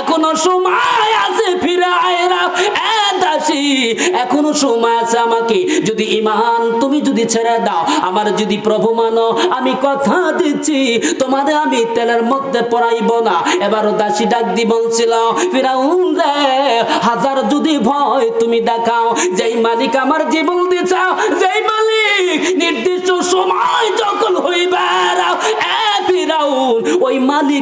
এখনও সময় আছে ফিরে আয়রা এখনও সময় আছে আমাকে। যদি ইমান তুমি যদি ছেড়ে দাও, আমার যদি প্রভু মানো, আমি কথা দিচ্ছি, তোমারে আমি তেলের মধ্যে পড়াইব না। এবারও দাসী ডাক দি বলছিল, ফিরাউন রে, হাজার যদি ভয় তুমি দেখাও, যেই মালিক আমার জীবন দিছাও, যেই মালিক নির্দিষ্ট সময়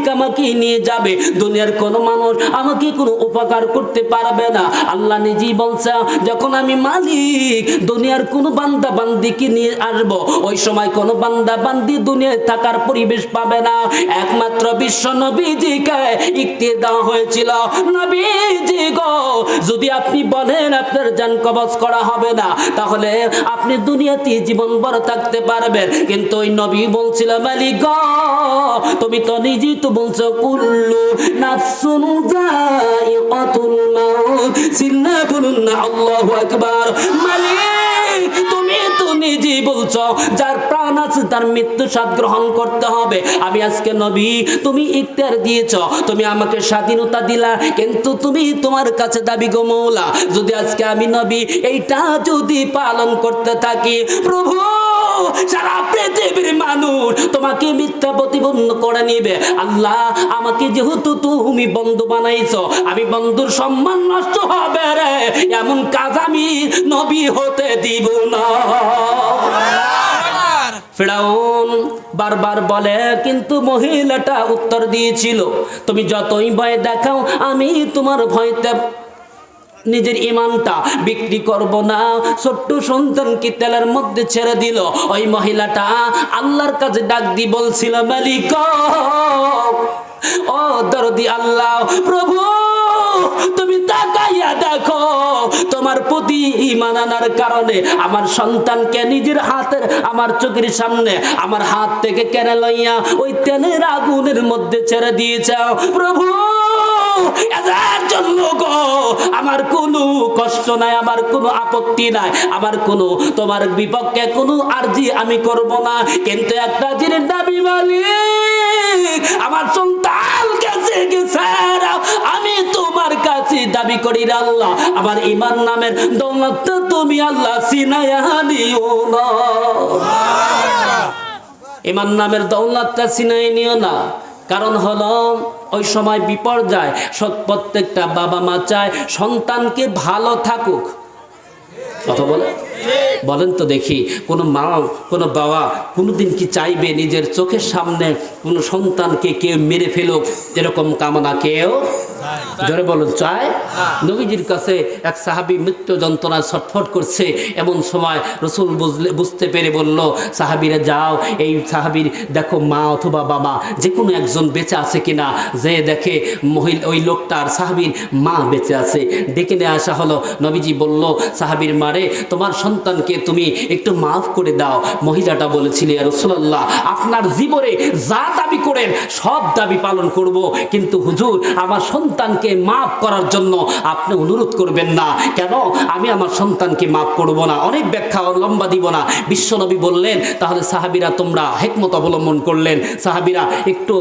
মালিক আমাকে নিয়ে যাবে। দুনিয়ার কোনো মানুষ আমাকে কোনো উপকার করতে পারবে না। আল্লাহ নিজেই বলছে, যখন আমি মালিক, দুনিয়ার কোনো বান্দা বান্দিকে নিয়ে আসব। ওই সময় কোনো বান্দা বান্দি দুনিয়ায় থাকার পরিবেশ পাবে না। একমাত্র বিশ্ব নবীজিকে ইক্তি দেওয়া হয়েছিল। নবীজি গো, যদি আপনি বলেন আপনার জান কবজ করা হবে না, তাহলে আপনি দুনিয়াতে জীবন বড় থাকতে পারবেন। কিন্তু ওই নবী বলছিল, মালিক গো, তুমি তো নিজেই তো বলছো, কুল্লু নাফসুন যায়িকাতুল মাউত, সিন্না বলুন না আল্লাহু আকবার। মালিক, তুমি তো নিজেই বলছো, যার প্রাণ আছে তার মৃত্যু স্বাদ গ্রহণ করতে হবে। আমি আজকে নবী, তুমি ইখতিয়ার দিয়েছ, তুমি আমাকে স্বাধীনতা দিলা, কিন্তু তুমি তোমার কাছে দাবি গো মৌলা, যদি আজকে আমি নবী, এইটা যদি পালন করতে থাকি, প্রভু সারা পৃথিবীর মানুষ, তোমাকে মিথ্যা প্রতিবন্ধ করে নিবে। আল্লাহ, আমাকে যেহেতু তুমি বন্ধু বানাইছো, আমি বন্ধুর সম্মান নষ্ট হবে রে। এমন কাজ আমি নবী হতে দিব না। ফেরাউন বারবার বলে, কিন্তু মহিলাটা উত্তর দিয়েছিল, তুমি যতই ভয় দেখাও, আমি তোমার ভয়তে নিজের ইমানটা বিক্রি করব না। ছোট্ট সন্তানকে তেলের মধ্যে ছেড়ে দিল। ওই মহিলাটা আল্লাহর কাছে ডাক দি বলছিল, মালিক, ও দরদি আল্লাহ, প্রভু, তুমি তাকাইয়া দেখো, তোমার প্রতি ইমান আনার কারণে আমার সন্তানকে নিজের হাতের, আমার চোখের সামনে, আমার হাত থেকে কেড়ে লইয়া ওই তেলের আগুনের মধ্যে ছেড়ে দিয়েছে। প্রভু এদের জন্য গো। আমার কোনো কষ্ট নাই আমার কোনো আপত্তি নাই আমার কোনো তোমার বিপক্ষে কোনো আর্জি আমি করব না। কিন্তু একটা জিনিস দাবি মালিক আমার সন্তান কাছে গেছে আমি তোমার কাছে দাবি করি আল্লাহ। আমার ইমান নামের দৌলত তুমি আল্লাহ সিনায়া নিও না। ইমান নামের দৌলতটা সিনাই নিও না। কারণ হল ওই সময় বিপর্যয় প্রত্যেকটা বাবা মা চায় সন্তানকে ভালো থাকুক। কথা বলে? বলেন তো দেখি কোনো মা কোনো বাবা কোনোদিন কি চাইবে নিজের চোখের সামনে কোনো সন্তানকে কেউ মেরে ফেলুক এরকম কামনা কেউ? জোরে বলুন চায়? নবীজির কাছে এক সাহাবি মৃত্যু যন্ত্রণায় ছটফট করছে। এমন সময় রসুল বুঝলে বুঝতে পেরে বলল সাহাবিরা যাও এই সাহাবির দেখো মা অথবা বাবা যে কোনো একজন বেঁচে আছে কিনা। যে দেখে মহিলা ওই লোকটার সাহাবির মা বেঁচে আছে। ডেকে নিয়ে আসা হলো। নবীজি বলল সাহাবির মারে তোমার সন্তানকে তুমি একটু মাফ করে দাও। মহিলাটা বলেছিল রসুল্লাহ আপনার জীবনে যা দাবি করেন, সব দাবি পালন করব। কিন্তু হুজুর, আমার সন্তানকে মাফ করার জন্য আপনি অনুরোধ করবেন না। কেন? আমি আমার সন্তানকে মাফ করব না। অনেক ব্যাখ্যা, লম্বা দিব না। বিশ্বনবী বললেন, তাহলে সাহাবিরা তোমরা হেকমত অবলম্বন করলেন। সাহাবিরা একটু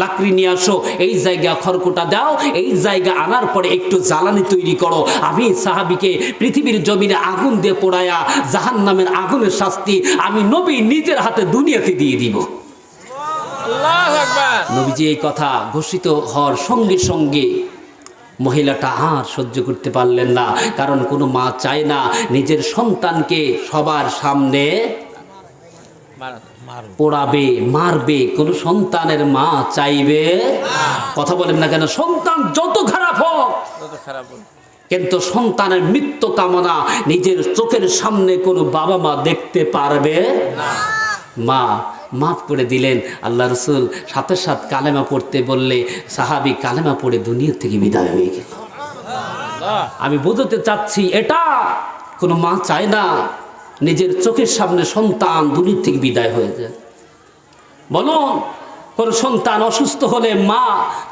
লাকড়ি নিয়ে আসো, এই জায়গা খড়কুটা দাও, এই জায়গা আনার পরে একটু জ্বালানি তৈরি করো। আমি সাহাবিকে পৃথিবীর জমিনে আগুন দিয়ে পোড়ায়া জাহান নামের আগুনের শাস্তি আমি নবী নিজের হাতে দুনিয়াতে দিয়ে দিব। নবীজি এই কথা ঘোষিত হওয়ার সঙ্গে সঙ্গে মহিলাটা আর সহ্য করতে পারলেন না কারণ কোনো মা চায় না নিজের সন্তানকে সবার সামনে পোড়াবে মারবে। কোন সন্তানের মা চাইবে? কথা বলেন না কেন? সন্তান যত খারাপ হোক। কিন্তু সন্তানের মৃত্যু কামনা নিজের চোখের সামনে কোনো বাবা মা দেখতে পারবে মা, মাফ করে দিলেন। আল্লাহ রসুল সাথে সাথ কালেমা পড়তে বললে সাহাবি কালেমা পড়ে দুনিয়া থেকে বিদায় হয়ে গেল। আমি বোঝাতে চাচ্ছি, এটা কোনো মা চায় না। নিজের চোখের সামনে সন্তান দুনিয়া থেকে বিদায় হয়ে যায়। বলুন কোন সন্তান অসুস্থ হলে মা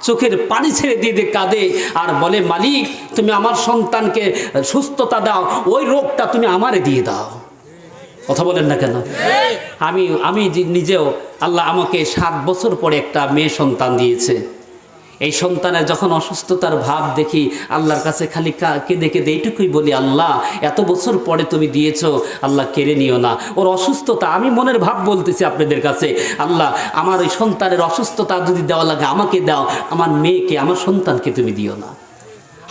চোখের পানি ছেড়ে দিয়ে দিয়ে কাঁদে আর বলে, মালিক, তুমি আমার সন্তানকে সুস্থতা দাও, ওই রোগটা তুমি আমারে দিয়ে দাও। কথা বলেন না কেন? আমি আমি নিজেও আল্লাহ আমাকে সাত বছর পরে একটা মেয়ে সন্তান দিয়েছে। এই সন্তানের যখন অসুস্থতার ভাব দেখি, আল্লাহর কাছে খালি কেঁদে কেঁদে এইটুকুই বলি, আল্লাহ, এত বছর পরে তুমি দিয়েছ, আল্লাহ কেড়ে নিও না। ওর অসুস্থতা, আমি মনের ভাব বলতেছি আপনাদের কাছে, আল্লাহ, আমার ওই সন্তানের অসুস্থতা যদি দেওয়া লাগে, আমাকে দাও, আমার মেয়েকে, আমার সন্তানকে তুমি দিও না।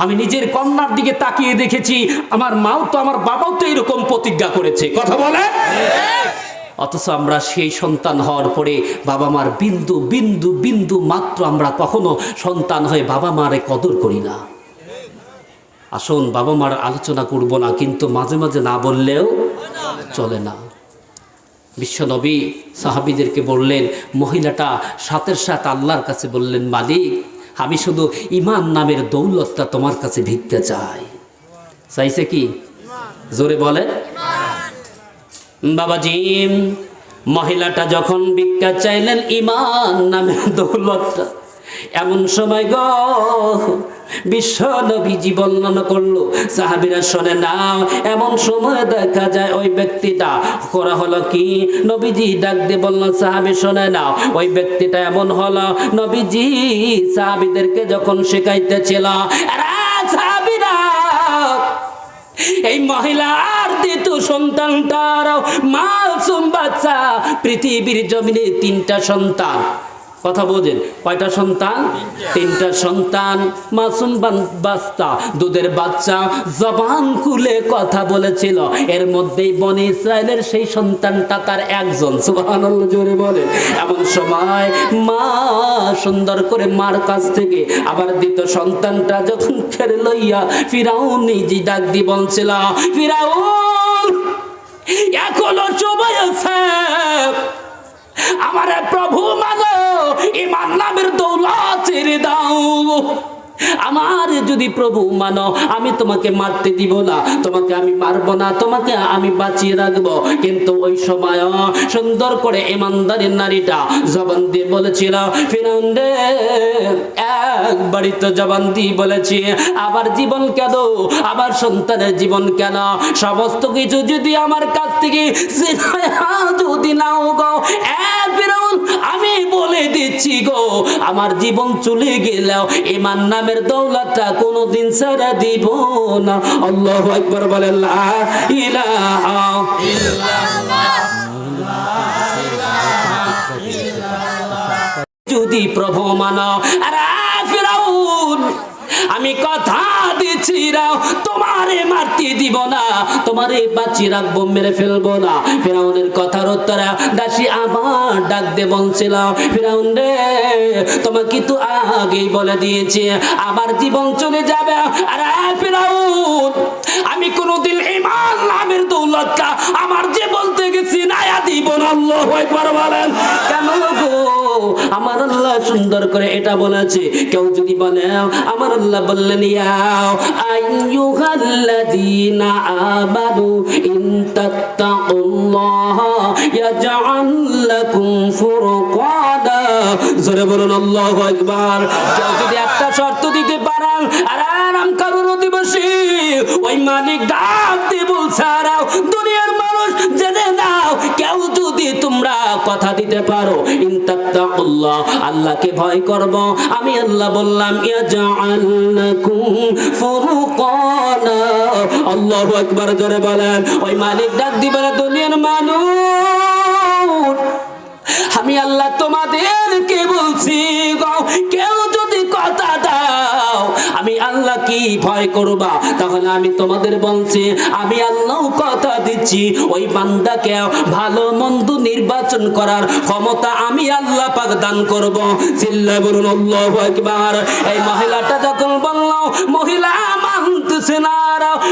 আমি নিজের কন্যার দিকে তাকিয়ে দেখেছি, আমার মাও তো আমার বাবাও তো এরকম প্রতিজ্ঞা করেছে। কথা বলে অথচ আমরা সেই সন্তান হওয়ার পরে বাবা মার বিন্দু বিন্দু বিন্দু মাত্র আমরা কখনো সন্তান হয়ে বাবা মারে কদর করি না। আসুন বাবা মার আলোচনা করব না, কিন্তু মাঝে মাঝে না বললেও চলে না। বিশ্বনবী সাহাবিদেরকে বললেন, মহিলাটা সাথের সাথে আল্লাহর কাছে বললেন, মালিক, আমি শুধু ইমান নামের দৌলতটা তোমার কাছে ভিক্ষা চাই। চাইছে কি? জোরে বলেন। বাবাজি মহিলাটা যখন ভিক্ষা চাইলেন ইমান নামে দৌলতটা এমন সময় গ বিশ্ব নবীজি বর্ণনা করল সাহাবিরা শোনে নাও এমন সময় দেখা যায় ওই ব্যক্তিটা করা হলো কি? নবীজি ডাক দিয়ে বলল সাহাবি শোনে নাও ওই ব্যক্তিটা এমন হলো। নবীজি সাহাবিদেরকে যখন শেখাইতেছিল "আরে সাহাবীরা, এই মহিলার দ্বিতীয় সন্তানটার মাসুম বাচ্চা পৃথিবীর জমিনে তিনটা সন্তান। কথা বোঝেন কয়টা সন্তান? তিনটা। সন্তান মাসুম বাচ্চা। দুধের বাচ্চা জবান খুলে কথা বলেছিল। এর মধ্যেই বনে ইসরায়েলের সেই সন্তানটা তার একজন। জোরে বলেন। এমন সময় মা সুন্দর করে মার কাছ থেকে আবার দ্বিতীয় সন্তানটা যখন ফেরে লইয়া ফিরাউন নিজে ডাক দি বলছিল ফিরাউন এখনও সময় আছে আমার প্রভু মানো ইমান নামের দৌলত ছেড়ে দাও। আমার যদি প্রভু মানো, আমি তোমাকে মারতে দিব না। তোমাকে আমি মারবো না, তোমাকে আমি বাঁচিয়ে রাখব। কিন্তু ওই সময় সুন্দর করে ইমানদারের নারীটা জবান দিয়ে বলেছিল ফিরাউন রে একবারই তো জবান দিয়ে বলেছি আবার জীবন কেন, আমার সন্তানের জীবন কেন? সমস্ত কিছু যদি আমার কাছ থেকে যদি নাও গো, এ ফিরাউন আমি বলে দিচ্ছি গো, আমার জীবন চলে গেলেও ইমান নামের দৌলতটা কোনোদিন সারা দিব না। আল্লাহ একবার বলে, লা ইলাহা যদি প্রভু মানো, আর ফিরাউন। আমি কথা দিচ্ছি, রাও। তোমারে মারতে দিব না। তোমারে বাঁচিয়ে রাখব, মেরে ফেলব না। ফিরাউনের কথার উত্তরে দাসী আবার ডাক দে বলছিল, ফিরাউন রে, তোমাকে তো আগেই বলে দিয়েছে, আমার জীবন চলে যাবে। আর, ফিরাউন, আমি কোনোদিন ইমান নামের দৌলতটা আমার যে বলতে গেছি নায়া দিব না আল্লাহ একবার বলেন। কেন গো? আমার আল্লাহ সুন্দর করে এটা বলেছে। কেউ যদি বলে, আমার আল্লাহ বললেন, ইয়াও, আইয়ুহাল্লাযীনা আমানু ইন তাত্তাকুল্লাহ ইয়াজআল লাকুম ফুরকানা। জোরে বলুন, আল্লাহু আকবার। কেউ যদি একটা শর্ত দিতে পারেন আর আরাম কারুর অধিবাসী ওই মালিক ডাক দিয়ে বলছে দুনিয়ার মানুষ জেনে তোমরা কথা দিতে পারো। আল্লাহকে ভয় করব। আমি আল্লাহ বললাম জোরে বলেন। ওই মালিক ডাক দিবে না দুনিয়ার মানুষ, আমি আল্লাহ তোমাদেরকে বলছি কেউ আল্লাহ কি ভয় করবা? তাহলে আমি তোমাদের বলছি, আমি আল্লাহ কথা দিচ্ছি, ওই বান্দাকে ভালো মন্দ নির্বাচন করার ক্ষমতা আমি আল্লাহ পাক দান করব। চিল্লা বলুন, আল্লাহু আকবার। এই মহিলাটা যখন বলল, মহিলা মানতেছে না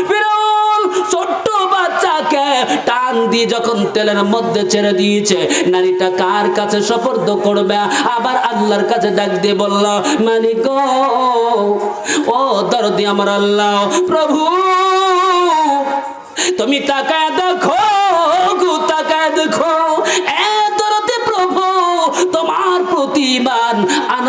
ফিরুন ছোট্ট বাচ্চাকে টান দিয়ে যখন তেলের মধ্যে ছেড়ে দিয়েছে, নারীটা কার কাছে সপর্দ করবে? আবার আল্লাহর কাছে ডাক দিয়ে বলল মালিক ও দরদি আমার আল্লাহ প্রভু তুমি তাকায় দেখো গু তাকায় দেখো।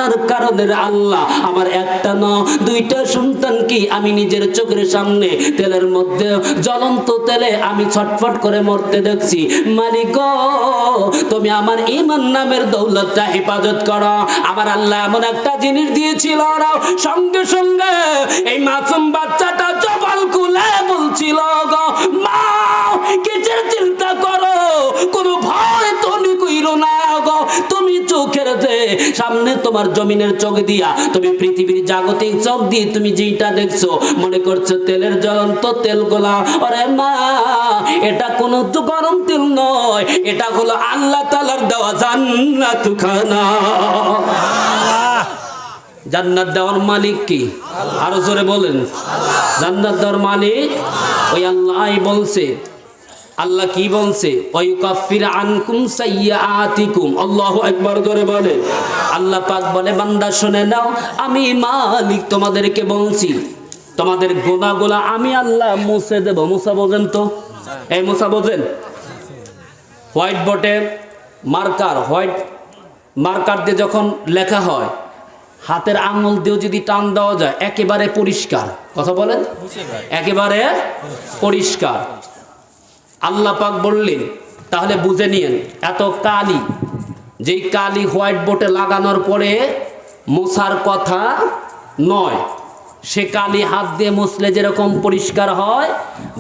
যার কারণে আল্লাহ। আমার একটা ন, দুইটা সন্তান কি আমি নিজের চোখের সামনে তেলের মধ্যে জ্বলন্ত তেলে আমি ছটফট করে মরতে দেখছি? মালিক তুমি আমার ইমান নামের দৌলতটা হেফাজত করো। আমার আল্লাহ এমন একটা জিনিস দিয়েছিল সঙ্গে সঙ্গে এই মাসুম বাচ্চাটা জবাল খুলে বলছিল গো সামনে তোমার জমিনের চোখ দিয়া তুমি পৃথিবীর জাগতিক চোখ দিয়ে তুমি যেটা দেখছ, মনে করছ তেলের জ্বলন্ত তেল গোলা ওরে মা, এটা কোনো গরম তেল নয়, এটা হলো আল্লাহ তালার দেওয়া জান্নাত খানা জান্নাত দেওয়ার মালিক কি? আরও জোরে বলেন। জান্নাত দেওয়ার মালিক ওই আল্লাহ বলছে। আল্লাহ কি বলছে? আকবার জোরে বলে। আল্লাহ পাক বলে বান্দা শুনে নাও আমি মালিক তোমাদেরকে বলছি। তোমাদের গোনাগুলা আমি আল্লাহ মুছে দেব। মুসা বোঝেন তো? এই মুসা বোঝেন? হোয়াইট বোর্ডে মার্কার হোয়াইট মার্কার দিয়ে যখন লেখা হয় হাতের আঙুল দিয়েও যদি টান দেওয়া যায় একেবারে পরিষ্কার। কথা বলেন? একেবারে পরিষ্কার। আল্লাহ পাক বললেন তাহলে বুঝে নিয়েন, এত কালি। যেই কালি হোয়াইট বোর্ডে লাগানোর পরে মোছার কথা নয়। সে কালি হাত দিয়ে মুছলে যেরকম পরিষ্কার হয়,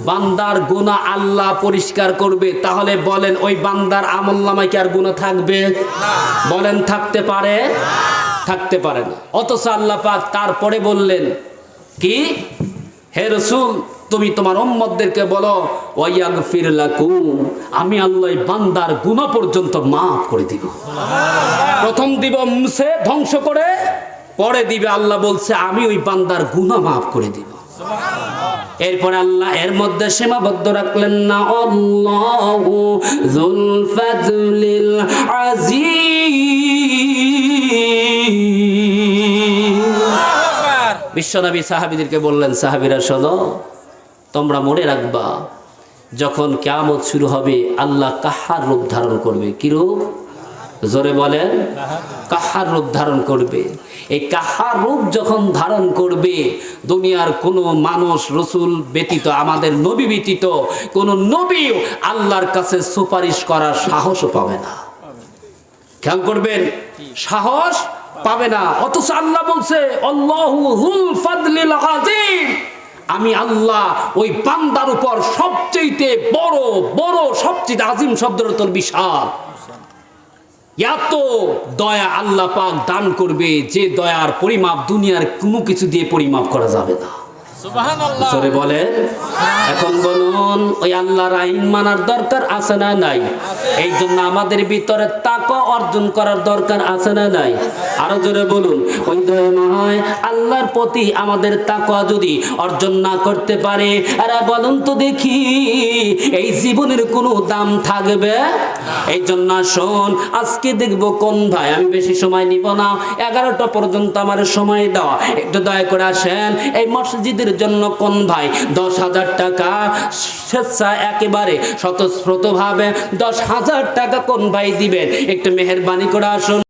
বান্দার গুণা আল্লাহ পরিষ্কার করবে। তাহলে বলেন, ওই বান্দার আমল নামায় কি আর গুণা থাকবে? বলেন, থাকতে পারে? থাকতে পারে না। অথচ আল্লাহ পাক তারপরে বললেন, কি? হে রসুল তুমি তোমার উম্মতদেরকে বলো ওয়াগফির লাকুম আমি আল্লাহ বান্দার গুনাহ পর্যন্ত মাফ করে দিব। প্রথম দিব মুছে ধ্বংস করে পরে দিবে আল্লাহ বলছে আমি ওই বান্দার গুনাহ মাফ করে দিব। এরপরে আল্লাহ এর মধ্যে সীমাবদ্ধ রাখলেন না আল্লাহু যুল ফাদলিল আজিজ বিশ্বনবী সাহাবিদেরকে বললেন সাহাবিরা শোনো তোমরা মনে রাখবা, যখন কেয়ামত শুরু হবে, আল্লাহ কাহার রূপ ধারণ করবে? কি রূপ? জোরে বলেন, কাহার রূপ ধারণ করবে? এই কাহার রূপ যখন ধারণ করবে, দুনিয়ার কোনো মানুষ, রসুল ব্যতীত, আমাদের নবী ব্যতীত, কোনো নবী আল্লাহর কাছে সুপারিশ করার সাহসও পাবে না। খেয়াল করবেন, সাহস পাবে না। অথচ আল্লাহ বলছে, আল্লাহু হুল ফাদলিল আজিম আমি আল্লাহ ওই বান্দার উপর সবচেয়ে বড় বড় সবচেয়ে আজিম শব্দের তোর বিশাল। এত দয়া আল্লাহ পাক দান করবে যে দয়ার পরিমাপ দুনিয়ার কোনো কিছু দিয়ে পরিমাপ করা যাবে না। জোরে বলেন এখন বলুন ওই আল্লাহর আইন মানার দরকার আছে না নাই? এই জন্য আমাদের ভিতরে তাক অর্জন করার দরকার আছে না নাই? আরও জোরে বলুন ওই আল্লাহর প্রতি আমাদের তাকওয়া যদি অর্জন না করতে পারে আরে বলুন তো দেখি এই জীবনের কোনো দাম থাকবে? এই জন্য শোন আজকে দেখব কোন ভাই আমি বেশি সময় নিব না এগারোটা পর্যন্ত আমার সময় দেওয়া একটু দয়া করে আসেন এই মসজিদের জন্য কোন ভাই? দশ হাজার টাকা স্বেচ্ছা একেবারে স্বতঃস্ফ্রত ভাবে দশ হাজার টাকা কোন ভাই দিবেন? একটু মেহরবানি করে আসুন।